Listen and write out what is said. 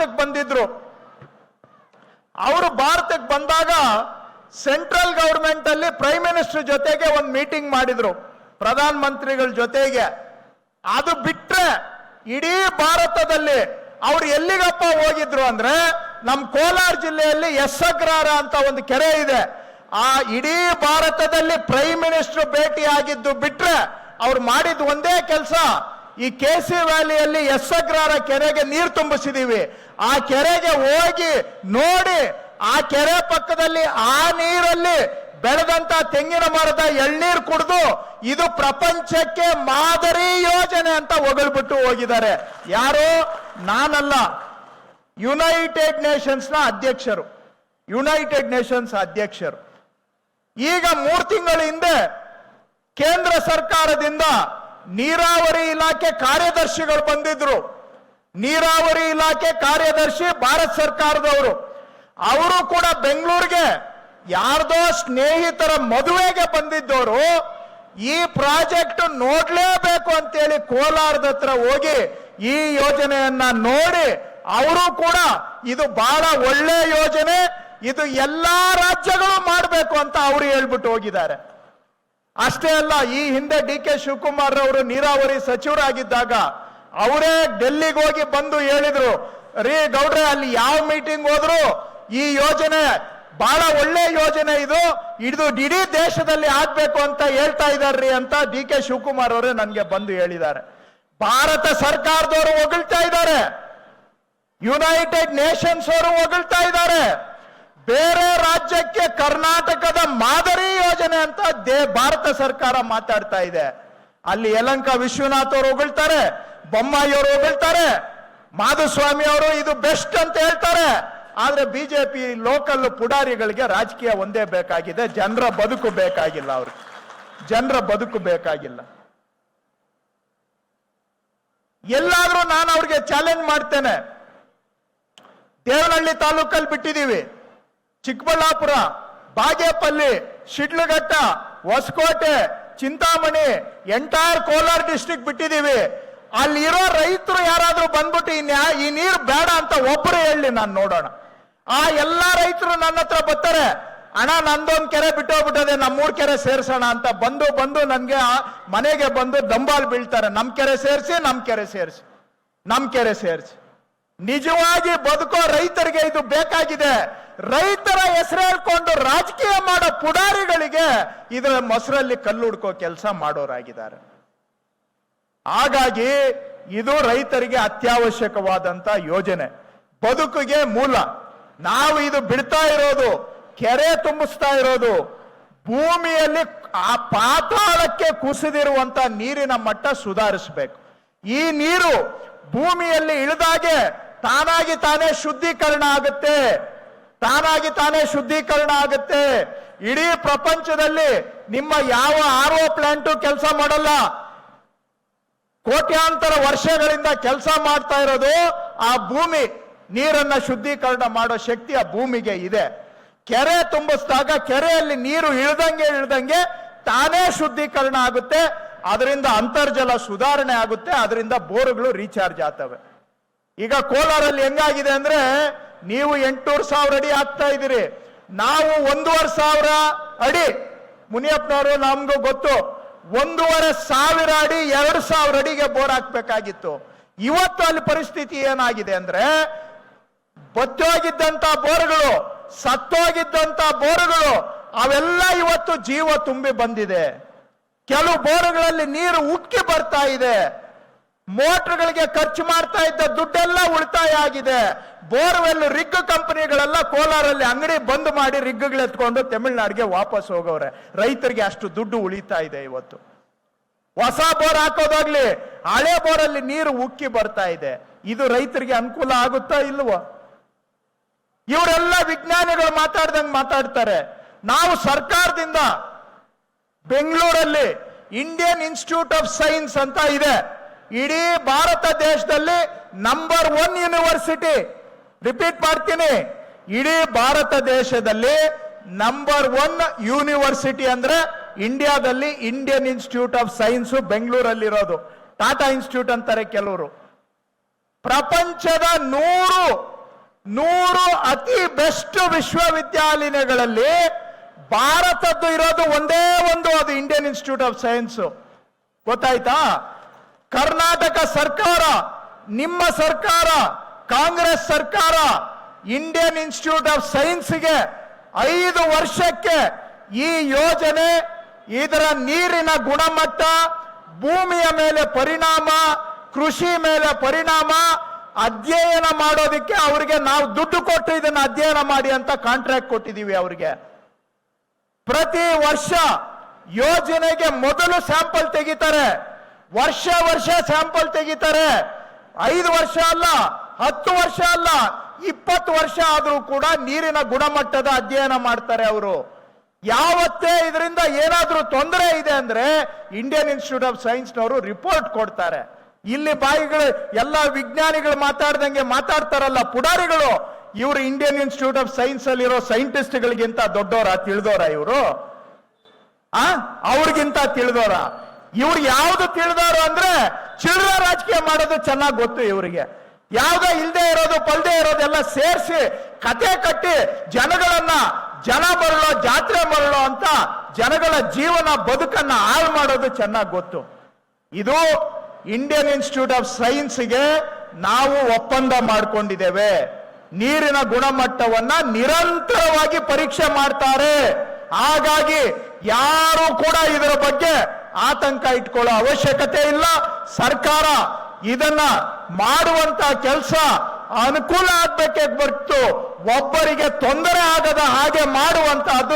ಭಾರತಕ್ಕೆ ಬಂದಿದ್ರು. ಅವರು ಭಾರತಕ್ಕೆ ಬಂದಾಗ ಸೆಂಟ್ರಲ್ ಗೌರ್ಮೆಂಟ್ ಅಲ್ಲಿ ಪ್ರೈಮ್ ಮಿನಿಸ್ಟರ್ ಜೊತೆಗೆ ಒಂದು ಮೀಟಿಂಗ್ ಮಾಡಿದ್ರು, ಪ್ರಧಾನ ಮಂತ್ರಿಗಳ ಜೊತೆಗೆ. ಅದು ಬಿಟ್ರೆ ಇಡೀ ಭಾರತದಲ್ಲಿ ಅವ್ರು ಎಲ್ಲಿಗಪ್ಪ ಹೋಗಿದ್ರು ಅಂದ್ರೆ ನಮ್ ಕೋಲಾರ ಜಿಲ್ಲೆಯಲ್ಲಿ ಎಸ್ ಅಗ್ರಹಾರ ಅಂತ ಒಂದು ಕೆರೆ ಇದೆ. ಆ ಇಡೀ ಭಾರತದಲ್ಲಿ ಪ್ರೈಮ್ ಮಿನಿಸ್ಟರ್ ಭೇಟಿ ಆಗಿದ್ದು ಬಿಟ್ರೆ ಅವ್ರು ಮಾಡಿದ ಒಂದೇ ಕೆಲಸ ಈ ಕೆ ಸಿ ವ್ಯಾಲಿಯಲ್ಲಿ ಎಸ್ ಅಗ್ರಹಾರ ಕೆರೆಗೆ ನೀರು ತುಂಬಿಸಿದೀವಿ. ಆ ಕೆರೆಗೆ ಹೋಗಿ ನೋಡಿ, ಆ ಕೆರೆ ಪಕ್ಕದಲ್ಲಿ ಆ ನೀರಲ್ಲಿ ಬೆಳೆದಂತ ತೆಂಗಿನ ಮರದ ಎಳ್ನೀರು ಕುಡಿದು ಇದು ಪ್ರಪಂಚಕ್ಕೆ ಮಾದರಿ ಯೋಜನೆ ಅಂತ ಹೊಗಳ್ಬಿಟ್ಟು ಹೋಗಿದ್ದಾರೆ. ಯಾರು? ನಾನಲ್ಲ. ಯುನೈಟೆಡ್ನ ಅಧ್ಯಕ್ಷರು. ಯುನೈಟೆಡ್ ನೇಷನ್ಸ್ ಅಧ್ಯಕ್ಷರು. ಈಗ ಮೂರು ತಿಂಗಳ ಹಿಂದೆ ಕೇಂದ್ರ ಸರ್ಕಾರದಿಂದ ನೀರಾವರಿ ಇಲಾಖೆ ಕಾರ್ಯದರ್ಶಿಗಳು ಬಂದಿದ್ರು. ನೀರಾವರಿ ಇಲಾಖೆ ಕಾರ್ಯದರ್ಶಿ ಭಾರತ ಸರ್ಕಾರದವರು. ಅವರು ಕೂಡ ಬೆಂಗಳೂರಿಗೆ ಯಾರ್ದೋ ಸ್ನೇಹಿತರ ಮದುವೆಗೆ ಬಂದಿದ್ದವರು. ಈ ಪ್ರಾಜೆಕ್ಟ್ ನೋಡ್ಲೇಬೇಕು ಅಂತೇಳಿ ಕೋಲಾರದ ಹತ್ರ ಹೋಗಿ ಈ ಯೋಜನೆಯನ್ನ ನೋಡಿ ಅವರು ಕೂಡ ಇದು ಬಹಳ ಒಳ್ಳೆ ಯೋಜನೆ, ಇದು ಎಲ್ಲಾ ರಾಜ್ಯಗಳು ಮಾಡಬೇಕು ಅಂತ ಅವರು ಹೇಳ್ಬಿಟ್ಟು ಹೋಗಿದ್ದಾರೆ. ಅಷ್ಟೇ ಅಲ್ಲ, ಈ ಹಿಂದೆ ಡಿ ಕೆ ಶಿವಕುಮಾರ್ ಅವರು ನೀರಾವರಿ ಸಚಿವರಾಗಿದ್ದಾಗ ಅವರೇ ಡೆಲ್ಲಿಗೆ ಹೋಗಿ ಬಂದು ಹೇಳಿದ್ರು, ರೀ ಗೌಡ್ರೆ, ಅಲ್ಲಿ ಯಾವ ಮೀಟಿಂಗ್ ಹೋದ್ರು, ಈ ಯೋಜನೆ ಬಹಳ ಒಳ್ಳೆ ಯೋಜನೆ ಇದು ಇದು ಇಡೀ ದೇಶದಲ್ಲಿ ಆಗ್ಬೇಕು ಅಂತ ಹೇಳ್ತಾ ಇದಾರ್ರಿ ಅಂತ ಡಿ ಕೆ ಶಿವಕುಮಾರ್ ಅವರೇ ನನಗೆ ಬಂದು ಹೇಳಿದ್ದಾರೆ. ಭಾರತ ಸರ್ಕಾರದವರು ಹೊಗಳ್ತಾ ಇದ್ದಾರೆ. ಯುನೈಟೆಡ್ ನೇಷನ್ಸ್ ಅವರು ಹೊಗಳ್ತಾ ಇದ್ದಾರೆ. ಬೇರೆ ರಾಜ್ಯಕ್ಕೆ ಕರ್ನಾಟಕದ ಮಾದರಿ ಯೋಜನೆ ಅಂತ ದೇ ಭಾರತ ಸರ್ಕಾರ ಮಾತಾಡ್ತಾ ಇದೆ. ಅಲ್ಲಿ ಯಲಂಕ ವಿಶ್ವನಾಥ್ ಅವರು ಹೊಗಳ್ತಾರೆ, ಬೊಮ್ಮಾಯಿ ಅವರು ಹೊಗಳ್ತಾರೆ, ಮಾಧುಸ್ವಾಮಿ ಅವರು ಇದು ಬೆಸ್ಟ್ ಅಂತ ಹೇಳ್ತಾರೆ. ಆದ್ರೆ ಬಿಜೆಪಿ ಲೋಕಲ್ ಪುಡಾರಿಗಳಿಗೆ ರಾಜಕೀಯ ಒಂದೇ ಬೇಕಾಗಿದೆ, ಜನರ ಬದುಕು ಬೇಕಾಗಿಲ್ಲ ಅವ್ರಿಗೆ. ಜನರ ಬದುಕು ಬೇಕಾಗಿಲ್ಲ. ಎಲ್ಲಾದ್ರೂ ನಾನು ಅವ್ರಿಗೆ ಚಾಲೆಂಜ್ ಮಾಡ್ತೇನೆ. ದೇವನಹಳ್ಳಿ ತಾಲೂಕಲ್ಲಿ ಬಿಟ್ಟಿದ್ದೀವಿ. ಚಿಕ್ಕಬಳ್ಳಾಪುರ, ಬಾಗೇಪಲ್ಲಿ, ಶಿಡ್ಲಘಟ್ಟ, ಹೊಸಕೋಟೆ, ಚಿಂತಾಮಣಿ, ಎಂಟೈರ್ ಕೋಲಾರ ಡಿಸ್ಟಿಕ್ ಬಿಟ್ಟಿದ್ದೀವಿ. ಅಲ್ಲಿರೋ ರೈತರು ಯಾರಾದರೂ ಬಂದ್ಬಿಟ್ಟು ಈ ಈ ನೀರು ಬೇಡ ಅಂತ ಒಬ್ಬರು ಹೇಳಿ ನಾನು ನೋಡೋಣ. ಆ ಎಲ್ಲಾ ರೈತರು ನನ್ನ ಹತ್ರ ಬರ್ತಾರೆ, ಅಣ್ಣ, ನಂದೊಂದು ಕೆರೆ ಬಿಟ್ಟು ಹೋಗ್ಬಿಟ್ಟದೆ ನಮ್ಮೂರ್ ಕೆರೆ ಸೇರ್ಸೋಣ ಅಂತ ಬಂದು ಬಂದು ನನಗೆ ಮನೆಗೆ ಬಂದು ದಂಬಾಲ್ ಬೀಳ್ತಾರೆ. ನಮ್ಮ ಕೆರೆ ಸೇರಿಸಿ ನಮ್ಮ ಕೆರೆ ಸೇರಿಸಿ ನಮ್ಮ ಕೆರೆ ಸೇರಿಸಿ. ನಿಜವಾಗಿ ಬದುಕೋ ರೈತರಿಗೆ ಇದು ಬೇಕಾಗಿದೆ. ರೈತರ ಹೆಸರು ಹೇಳ್ಕೊಂಡು ರಾಜಕೀಯ ಮಾಡೋ ಪುಡಾರಿಗಳಿಗೆ ಇದರ ಮೊಸರಲ್ಲಿ ಕಲ್ಲು ಹುಡ್ಕೋ ಕೆಲಸ ಮಾಡೋರಾಗಿದ್ದಾರೆ. ಹಾಗಾಗಿ ಇದು ರೈತರಿಗೆ ಅತ್ಯವಶ್ಯಕವಾದಂತ ಯೋಜನೆ. ಬದುಕಿಗೆ ಮೂಲ. ನಾವು ಇದು ಬಿಡ್ತಾ ಇರೋದು, ಕೆರೆ ತುಂಬಿಸ್ತಾ ಇರೋದು, ಭೂಮಿಯಲ್ಲಿ ಆ ಪಾತಾಳಕ್ಕೆ ಕುಸಿದಿರುವಂತ ನೀರಿನ ಮಟ್ಟ ಸುಧಾರಿಸಬೇಕು. ಈ ನೀರು ಭೂಮಿಯಲ್ಲಿ ಇಳಿದಾಗೆ ತಾನಾಗಿ ತಾನೇ ಶುದ್ಧೀಕರಣ ಆಗುತ್ತೆ. ತಾನಾಗಿ ತಾನೇ ಶುದ್ಧೀಕರಣ ಆಗುತ್ತೆ. ಇಡೀ ಪ್ರಪಂಚದಲ್ಲಿ ನಿಮ್ಮ ಯಾವ ಆರ್ ಒ ಪ್ಲಾಂಟು ಕೆಲಸ ಮಾಡಲ್ಲ. ಕೋಟ್ಯಾಂತರ ವರ್ಷಗಳಿಂದ ಕೆಲಸ ಮಾಡ್ತಾ ಇರೋದು ಆ ಭೂಮಿ. ನೀರನ್ನ ಶುದ್ಧೀಕರಣ ಮಾಡೋ ಶಕ್ತಿ ಆ ಭೂಮಿಗೆ ಇದೆ. ಕೆರೆ ತುಂಬಿಸಿದಾಗ ಕೆರೆಯಲ್ಲಿ ನೀರು ಇಳ್ದಂಗೆ ಇಳ್ದಂಗೆ ತಾನೇ ಶುದ್ಧೀಕರಣ ಆಗುತ್ತೆ. ಅದರಿಂದ ಅಂತರ್ಜಲ ಸುಧಾರಣೆ ಆಗುತ್ತೆ. ಅದರಿಂದ ಬೋರ್ಗಳು ರೀಚಾರ್ಜ್ ಆಗ್ತವೆ. ಈಗ ಕೋಲಾರಲ್ಲಿ ಹೆಂಗಾಗಿದೆ ಅಂದ್ರೆ ನೀವು ಎಂಟೂರು ಸಾವಿರ ಅಡಿ ಆಗ್ತಾ ಇದ್ದೀರಿ. ನಾವು ಒಂದೂವರೆ ಸಾವಿರ ಅಡಿ. ಮುನಿಯಪ್ಪನವರು ನಮ್ಗೂ ಗೊತ್ತು, ಒಂದೂವರೆ ಸಾವಿರ ಅಡಿ ಎರಡು ಸಾವಿರ ಅಡಿಗೆ ಬೋರ್ ಹಾಕ್ಬೇಕಾಗಿತ್ತು. ಇವತ್ತು ಅಲ್ಲಿ ಪರಿಸ್ಥಿತಿ ಏನಾಗಿದೆ ಅಂದ್ರೆ ಬತ್ತೋಗಿದ್ದಂತ ಬೋರ್ಗಳು ಸತ್ತೋಗಿದ್ದಂತ ಬೋರ್ಗಳು, ಅವೆಲ್ಲ ಇವತ್ತು ಜೀವ ತುಂಬಿ ಬಂದಿದೆ. ಕೆಲವು ಬೋರ್ಗಳಲ್ಲಿ ನೀರು ಉಕ್ಕಿ ಬರ್ತಾ ಇದೆ. ಮೋಟರ್ಗಳಿಗೆ ಖರ್ಚು ಮಾಡ್ತಾ ಇದ್ದ ದುಡ್ಡೆಲ್ಲ ಉಳಿತಾಯ ಆಗಿದೆ. ಬೋರ್ವೆಲ್ ರಿಗ್ ಕಂಪನಿಗಳೆಲ್ಲ ಕೋಲಾರಲ್ಲಿ ಅಂಗಡಿ ಬಂದ್ ಮಾಡಿ ರಿಗ್ಗಳು ಎತ್ಕೊಂಡು ತಮಿಳ್ನಾಡಿಗೆ ವಾಪಸ್ ಹೋಗವ್ರೆ. ರೈತರಿಗೆ ಅಷ್ಟು ದುಡ್ಡು ಉಳಿತಾ ಇದೆ ಇವತ್ತು. ಹೊಸ ಬೋರ್ ಹಾಕೋದಾಗ್ಲಿ ಹಳೆ ಬೋರಲ್ಲಿ ನೀರು ಉಕ್ಕಿ ಬರ್ತಾ ಇದೆ. ಇದು ರೈತರಿಗೆ ಅನುಕೂಲ ಆಗುತ್ತಾ ಇಲ್ವೋ? ಇವರೆಲ್ಲ ವಿಜ್ಞಾನಿಗಳು ಮಾತಾಡ್ದಂಗೆ ಮಾತಾಡ್ತಾರೆ. ನಾವು ಸರ್ಕಾರದಿಂದ ಬೆಂಗಳೂರಲ್ಲಿ ಇಂಡಿಯನ್ ಇನ್ಸ್ಟಿಟ್ಯೂಟ್ ಆಫ್ ಸೈನ್ಸ್ ಅಂತ ಇದೆ. ಇಡೀ ಭಾರತ ದೇಶದಲ್ಲಿ ನಂಬರ್ ಒನ್ ಯೂನಿವರ್ಸಿಟಿ ರಿಪೀಟ್ ಮಾಡ್ತೀನಿ. ಇಡೀ ಭಾರತ ದೇಶದಲ್ಲಿ ನಂಬರ್ ಒನ್ ಯೂನಿವರ್ಸಿಟಿ ಅಂದ್ರೆ ಇಂಡಿಯಾದಲ್ಲಿ ಇಂಡಿಯನ್ ಇನ್ಸ್ಟಿಟ್ಯೂಟ್ ಆಫ್ ಸೈನ್ಸ್ ಬೆಂಗಳೂರಲ್ಲಿ ಇರೋದು ಟಾಟಾ ಇನ್ಸ್ಟಿಟ್ಯೂಟ್ ಅಂತಾರೆ ಕೆಲವರು. ಪ್ರಪಂಚದ ನೂರು ನೂರು ಅತಿ ಬೆಸ್ಟ್ ವಿಶ್ವವಿದ್ಯಾಲಯಗಳಲ್ಲಿ ಭಾರತದ್ದು ಇರೋದು ಒಂದೇ ಒಂದು, ಅದು ಇಂಡಿಯನ್ ಇನ್ಸ್ಟಿಟ್ಯೂಟ್ ಆಫ್ ಸೈನ್ಸ್ ಗೊತ್ತಾಯ್ತಾ? ಕರ್ನಾಟಕ ಸರ್ಕಾರ, ನಿಮ್ಮ ಸರ್ಕಾರ, ಕಾಂಗ್ರೆಸ್ ಸರ್ಕಾರ ಇಂಡಿಯನ್ ಇನ್ಸ್ಟಿಟ್ಯೂಟ್ ಆಫ್ ಸೈನ್ಸ್ಗೆ ಐದು ವರ್ಷಕ್ಕೆ ಈ ಯೋಜನೆ, ಇದರ ನೀರಿನ ಗುಣಮಟ್ಟ, ಭೂಮಿಯ ಮೇಲೆ ಪರಿಣಾಮ, ಕೃಷಿ ಮೇಲೆ ಪರಿಣಾಮ, ಅಧ್ಯಯನ ಮಾಡೋದಕ್ಕೆ ಅವರಿಗೆ ನಾವು ದುಡ್ಡು ಕೊಟ್ಟು ಇದನ್ನ ಅಧ್ಯಯನ ಮಾಡಿ ಅಂತ ಕಾಂಟ್ರಾಕ್ಟ್ ಕೊಟ್ಟಿದ್ದೀವಿ ಅವರಿಗೆ. ಪ್ರತಿ ವರ್ಷ ಯೋಜನೆಗೆ ಮೊದಲು ಸ್ಯಾಂಪಲ್ ತೆಗಿತಾರೆ. ವರ್ಷ ವರ್ಷ ಸ್ಯಾಂಪಲ್ ತೆಗಿತಾರೆ. ಐದು ವರ್ಷ ಅಲ್ಲ, ಹತ್ತು ವರ್ಷ ಅಲ್ಲ, ಇಪ್ಪತ್ತು ವರ್ಷ ಆದರೂ ಕೂಡ ನೀರಿನ ಗುಣಮಟ್ಟದ ಅಧ್ಯಯನ ಮಾಡ್ತಾರೆ ಅವರು. ಯಾವತ್ತೇ ಇದರಿಂದ ಏನಾದರೂ ತೊಂದರೆ ಇದೆ ಅಂದ್ರೆ ಇಂಡಿಯನ್ ಇನ್ಸ್ಟಿಟ್ಯೂಟ್ ಆಫ್ ಸೈನ್ಸ್ನವರು ರಿಪೋರ್ಟ್ ಕೊಡ್ತಾರೆ. ಇಲ್ಲಿ ಬಾಯಿಗಳು, ಎಲ್ಲ ವಿಜ್ಞಾನಿಗಳು ಮಾತಾಡ್ದಂಗೆ ಮಾತಾಡ್ತಾರಲ್ಲ ಪುಡಾರಿಗಳು. ಇವರು ಇಂಡಿಯನ್ ಇನ್ಸ್ಟಿಟ್ಯೂಟ್ ಆಫ್ ಸೈನ್ಸ್ ಅಲ್ಲಿರೋ ಸೈಂಟಿಸ್ಟ್ಗಳಿಗಿಂತ ದೊಡ್ಡವರ ತಿಳಿದೋರ ಇವರು? ಆ? ಅವ್ರಿಗಿಂತ ತಿಳಿದೋರ? ಇವ್ರು ಯಾವ್ದು ತಿಳಿದಾರು ಅಂದ್ರೆ ಚಿಲ್ಲರ ರಾಜಕೀಯ ಮಾಡೋದು ಚೆನ್ನಾಗಿ ಗೊತ್ತು ಇವರಿಗೆ. ಯಾವ್ದ ಇಲ್ದೇ ಇರೋದು, ಪಲ್ದೇ ಇರೋದೆಲ್ಲ ಸೇರಿಸಿ ಕತೆ ಕಟ್ಟಿ ಜನಗಳನ್ನ ಜನ ಬರಲೋ, ಜಾತ್ರೆ ಬರಲೋ ಅಂತ ಜನಗಳ ಜೀವನ ಬದುಕನ್ನ ಹಾಳು ಮಾಡೋದು ಚೆನ್ನಾಗಿ ಗೊತ್ತು. ಇದು ಇಂಡಿಯನ್ ಇನ್ಸ್ಟಿಟ್ಯೂಟ್ ಆಫ್ ಸೈನ್ಸ್ಗೆ ನಾವು ಒಪ್ಪಂದ ಮಾಡಿಕೊಂಡಿದ್ದೇವೆ. ನೀರಿನ ಗುಣಮಟ್ಟವನ್ನ ನಿರಂತರವಾಗಿ ಪರೀಕ್ಷೆ ಮಾಡ್ತಾರೆ. ಹಾಗಾಗಿ ಯಾರು ಕೂಡ ಇದರ ಬಗ್ಗೆ ಆತಂಕ ಇಟ್ಕೊಳ್ಳೋ ಅವಶ್ಯಕತೆ ಇಲ್ಲ. ಸರ್ಕಾರ ಇದನ್ನ ಮಾಡುವಂತ ಕೆಲಸ ಅನುಕೂಲ ಆಗ್ಬೇಕೆ ಬರ್ತು ಒಬ್ಬರಿಗೆ ತೊಂದರೆ ಆಗದ ಹಾಗೆ ಮಾಡುವಂತಹದ್ದು